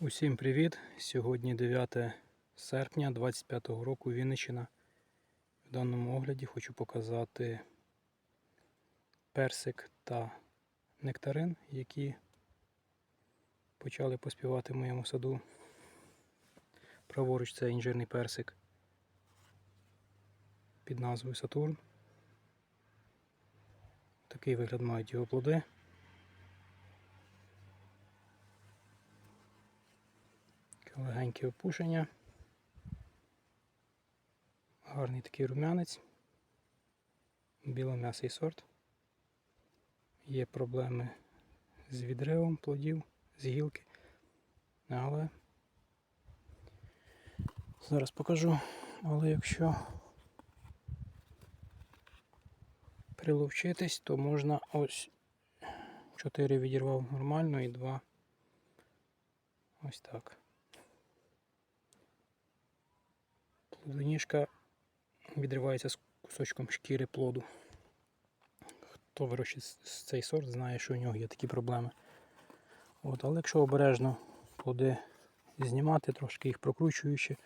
Усім привіт! Сьогодні 9 серпня 25 року Вінниччина. В даному огляді хочу показати персик та нектарин, які почали поспівати в моєму саду. Праворуч це інжирний персик під назвою Сатурн. Такий вигляд мають його плоди. Легеньке опушення. Гарний такий рум'янець. Білом'ясий сорт. Є проблеми з відривом плодів, з гілки. Але зараз покажу. Але якщо приловчитись, то можна ось 4 відірвав нормально і 2 ось так. Плодоніжка відривається з кусочком шкіри плоду. Хто вирощує с- цей сорт, знає, що у нього є такі проблеми. От, але якщо обережно плоди знімати, трошки їх прокручуючи,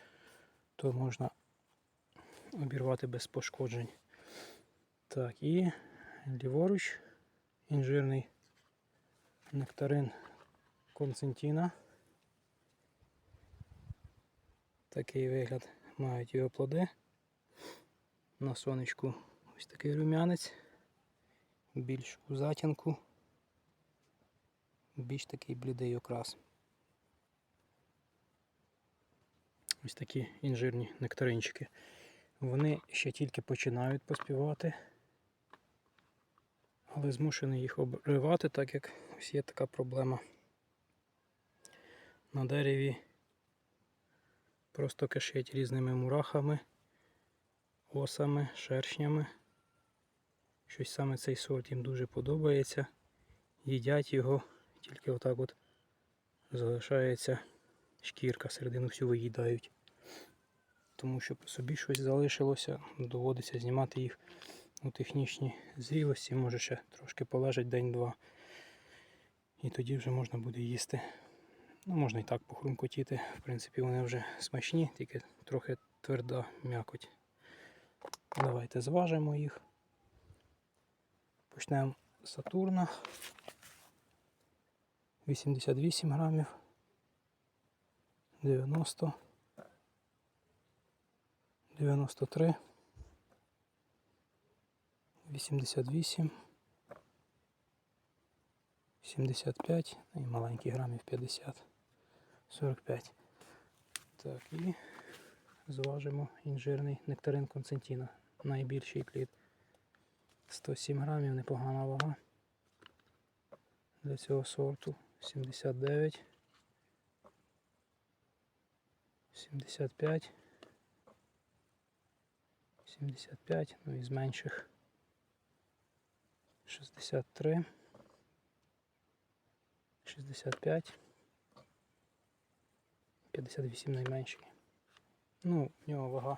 то можна обірвати без пошкоджень. Так, і ліворуч інжирний нектарин концентіна. Такий вигляд мають його плоди. На сонечку ось такий рум'янець, більш у затінку, більш такий блідий окрас. Ось такі інжирні нектаринчики. Вони ще тільки починають поспівати, але змушений їх обривати, так як ось є така проблема. На дереві просто кишить різними мурахами, осами, шершнями. Щось саме цей сорт їм дуже подобається. Їдять його, тільки отак от залишається шкірка, середину всю виїдають. Тому що по собі щось залишилося, доводиться знімати їх у технічній зрілості, може ще трошки полежать день-два. І тоді вже можна буде їсти. Ну, можна і так похрумкотіти. В принципі, вони вже смачні, тільки трохи тверда м'якоть. Давайте зважимо їх. Почнемо з Сатурна. 88 грамів. 90. 93. 88. 75 ну і маленький грамів 50. 45. Так, і зважимо інжирний нектарин концентіна. Найбільший плід. 107 грамів, непогана вага. Для цього сорту 79. 75. 75, ну і з менших 63. 65. 58 найменший. Ну, в нього вага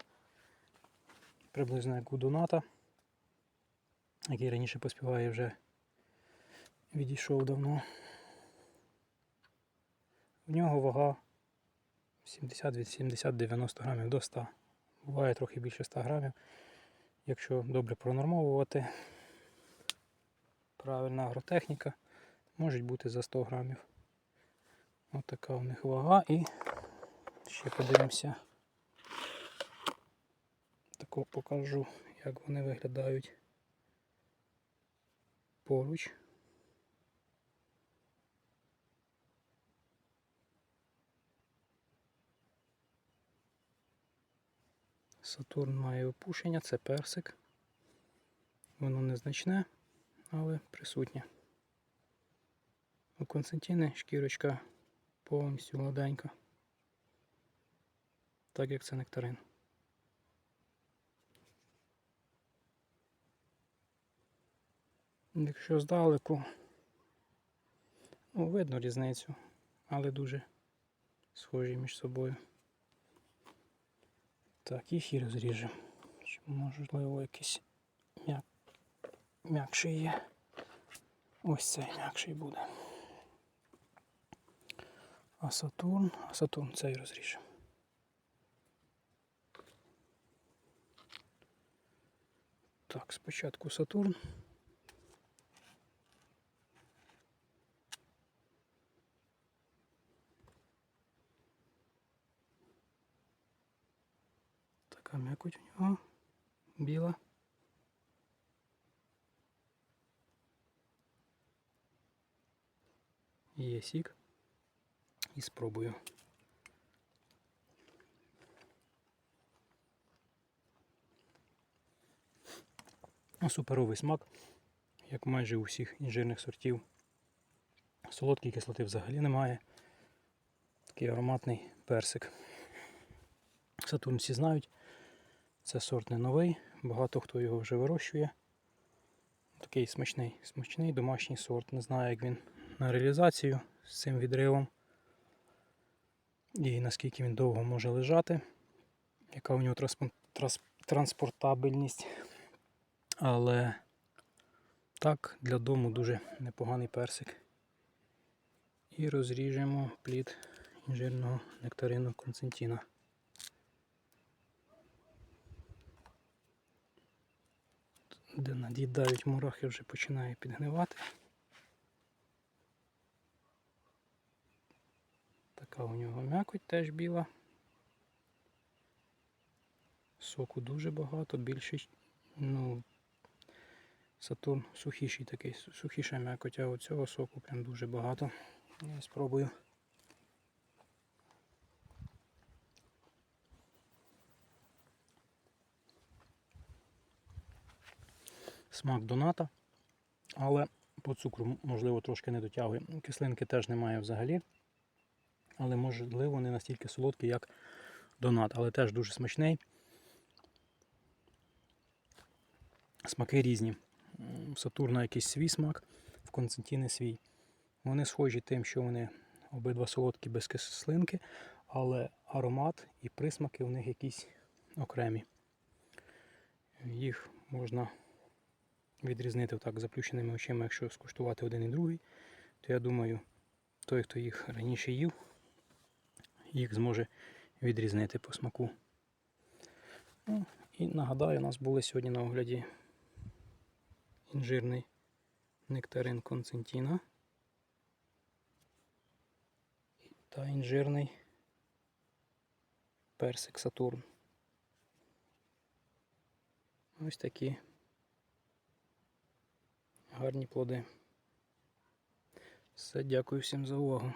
приблизно як у доната, який раніше поспіває вже відійшов давно. В нього вага 70 від 70-90 грамів до 100. Буває трохи більше 100 грамів. Якщо добре пронормовувати, правильна агротехніка, можуть бути за 100 грамів. Ось така у них вага і ще подивимося. Тако покажу, як вони виглядають поруч. Сатурн має опушення, це персик. Воно незначне, але присутнє. У Константини шкірочка повністю гладенька. Так як це нектарин. Якщо здалеку, ну, видно різницю, але дуже схожі між собою. Так, їх і розріжемо. Можливо якийсь м'як... м'якший є. Ось цей м'якший буде. А Сатурн, а Сатурн цей розріжемо. Так, спочатку Сатурн. Така м'якоть у нього. Біла. Є сік. І спробую. Суперовий смак, як майже у всіх інжирних сортів. Солодкої кислоти взагалі немає. Такий ароматний персик. Сатурн всі знають. Це сорт не новий, багато хто його вже вирощує. Такий смачний, смачний домашній сорт. Не знаю, як він на реалізацію з цим відривом. І наскільки він довго може лежати, яка у нього транспортабельність. Але так, для дому дуже непоганий персик. І розріжемо плід інжирного нектарину концентіна. Де над'їдають мурахи, вже починає підгнивати. Така у нього м'якоть теж біла. Соку дуже багато, більший, ну, Сатурн сухіший такий, су- сухіша м'якоть, а оцього соку прям дуже багато. Я спробую. Смак доната, але по цукру, можливо, трошки не дотягує. Кислинки теж немає взагалі. Але можливо не настільки солодкий, як донат, але теж дуже смачний. Смаки різні. Сатурна якийсь свій смак, в Константіни свій. Вони схожі тим, що вони обидва солодкі без кислинки, але аромат і присмаки у них якісь окремі. Їх можна відрізнити так заплющеними очима, якщо скуштувати один і другий, то я думаю, той, хто їх раніше їв, їх зможе відрізнити по смаку. Ну, і нагадаю, у нас були сьогодні на огляді інжирний нектарин концентіна та інжирний персик Сатурн. Ось такі гарні плоди. Все, дякую всім за увагу.